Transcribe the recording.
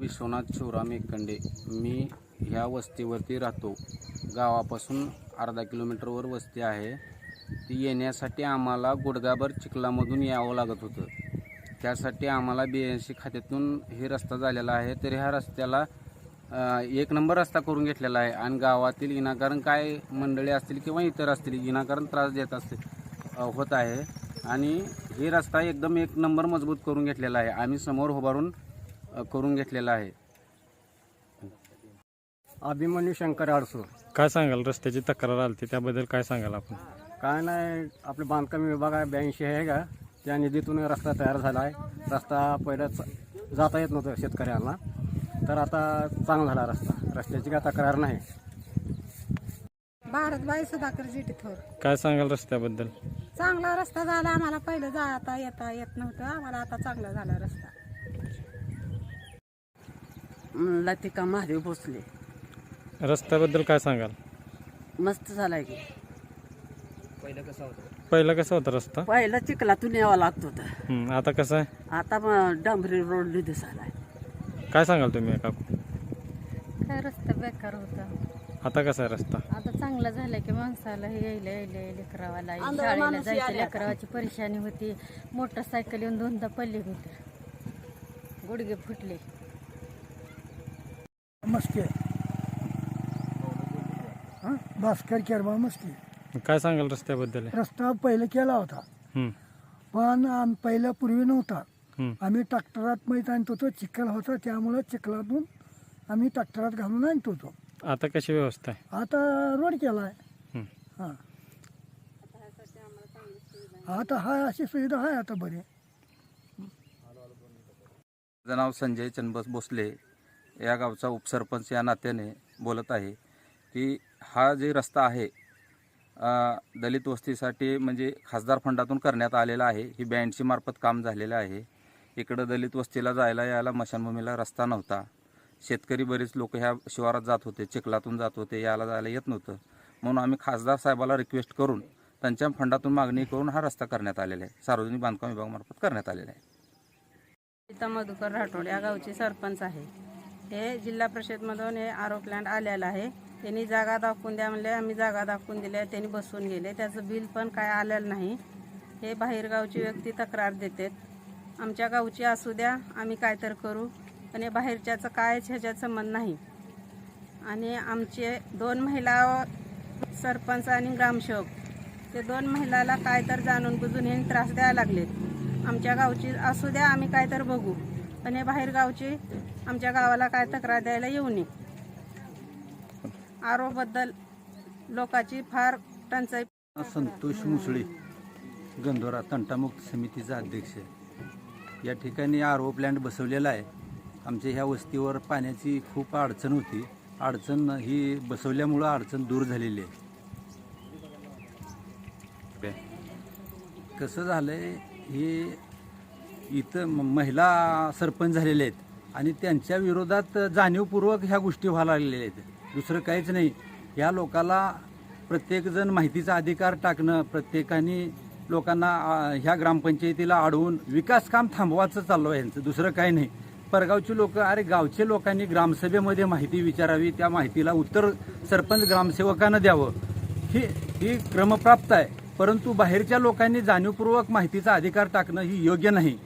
विश्वनाथ शिवराम एकंडे. मी ह्या वस्तीवरती राहतो. गावापासून अर्धा किलोमीटरवर वस्ती आहे. ती येण्यासाठी आम्हाला गुडगाभर चिखलामधून यावं लागत होतं. त्यासाठी आम्हाला बी एन सी खात्यातून हे रस्ता झालेला आहे. तर ह्या रस्त्याला एक नंबर रस्ता करून घेतलेला आहे. आणि गावातील विनाकारण काय मंडळी असतील किंवा इतर असतील विनाकारण त्रास देत असतील होत आहे. आणि हे रस्ता एकदम एक नंबर मजबूत करून घेतलेला आहे. आम्ही समोर उभारून करून घेतलेला आहे. अभिमन्यू शंकर आडसूर काय सांगाल? रस्त्याची तक्रार आली त्याबद्दल काय सांगाल आपण? काय नाही आपलं बांधकाम विभाग आहे ब्याऐंशी आहे का? त्या निधीतून रस्ता तयार झाला आहे. रस्ता पहिलं च- जाता येत नव्हतं शेतकऱ्यांना. तर आता चांगला झाला रस्ता. रस्त्याची काय तक्रार नाही. भारतबाई सुधाकर जिटी थोर. काय सांगाल रस्त्याबद्दल? चांगला रस्ता झाला आम्हाला पहिलं जाता येता येत नव्हतं. आम्हाला आता चांगला झाला रस्ता. लतिका महादेव भोसले. रस्त्याबद्दल काय सांगाल? मस्त झालाय की. पहिला कसा होता? रस्ता? पहिला चिखलातून यावं लागत होतं. हं, आता कसं आहे? आता मग डांबरी रोड आलाय काय सांगाल तुम्ही काकू काय रस्ता बेकार होता. आता कसा आहे रस्ता? आता चांगला झाला की माणसाला हे यायला यायला लेकरावाला शाळेला जायचं लेकरावाची परेशानी होती. मोटरसायकल येऊन दोनदा पडले होते. गुडघे फुटले. मस्के हां भास्कर केरबा मस्के काय सांगाल रस्त्याबद्दल? रस्ता पहिले केला होता. हं, पण आम पहिल्या पूर्वी नव्हता. हं. आम्ही ट्रॅक्टरात माहीत आणत होतो चिखल होता त्यामुळं चिखलातून आम्ही ट्रॅक्टरात घालून आणत होतो. आता कशी व्यवस्था आहे? आता रोड केला आहे. हं. हां. आता हाय अशी सुविधा आहे आता बरी. माझं नाव संजय चंदबस भोसले. या गावचा उपसरपंच या नात्याने बोलत आहे की हा जे रस्ता आहे दलित वस्तीसाठी म्हणजे खासदार फंडातून करण्यात आलेला आहे. ही बँडची मार्फत काम झालेलं आहे. इकडं दलित वस्तीला जायला यायला मशानभूमीला रस्ता नव्हता. शेतकरी बरेच लोक ह्या शिवारात जात होते चिखलातून जात होते यायला जायला येत नव्हतं. म्हणून आम्ही खासदार साहेबाला रिक्वेस्ट करून त्यांच्या फंडातून मागणी करून हा रस्ता करण्यात आलेला आहे. सार्वजनिक बांधकाम विभागामार्फत करण्यात आलेला आहे. मधुकर राठोड या गावचे सरपंच आहे. हे जिल्हा परिषदमधून हे आरो प्लांट आलेला आहे. त्यांनी जागा दाखवून द्या म्हणले आम्ही जागा दाखवून दिल्या त्यांनी बसून गेले. त्याचं बिल पण काय आलेलं नाही. हे बाहेरगावची व्यक्ती तक्रार देतात आमच्या गावची असू द्या आम्ही काय तर करू पण हे बाहेरच्याचं कायच ह्याच्यात संबंध नाही. आणि आमचे दोन महिला सरपंच आणि ग्रामसेवक ते दोन महिलाला काय तर जाणून बुजून हे त्रास द्यायला लागलेत. आमच्या गावची असू द्या आम्ही काय तर बघू. पण हे बाहेर गावची आमच्या गावाला काय तक्रार द्यायला येऊ नये. आरोबद्दल लोकांची फार टंचाई. संतोष मुसळे गंधोरा तंटामुक्त समितीचा अध्यक्ष या ठिकाणी आर ओ प्लॅन्ट बसवलेला आहे. आमच्या ह्या वस्तीवर पाण्याची खूप अडचण होती. अडचण ही बसवल्यामुळं अडचण दूर झालेली आहे. कसं झालंय हे इथं महिला सरपंच झालेले आहेत आणि त्यांच्या विरोधात जाणीवपूर्वक ह्या गोष्टी व्हायला लागलेल्या आहेत. दुसरं काहीच नाही. या लोकाला प्रत्येकजण माहितीचा अधिकार टाकणं प्रत्येकाने लोकांना ह्या ग्रामपंचायतीला अडवून विकास काम थांबवायचं चाललं आहे यांचं दुसरं काही नाही. परगावची लोक अरे गावचे लोकांनी ग्रामसभेमध्ये माहिती विचारावी त्या माहितीला उत्तर सरपंच ग्रामसेवकानं द्यावं. ही ही क्रमप्राप्त आहे. परंतु बाहेरच्या लोकांनी जाणीवपूर्वक माहितीचा अधिकार टाकणं ही योग्य नाही.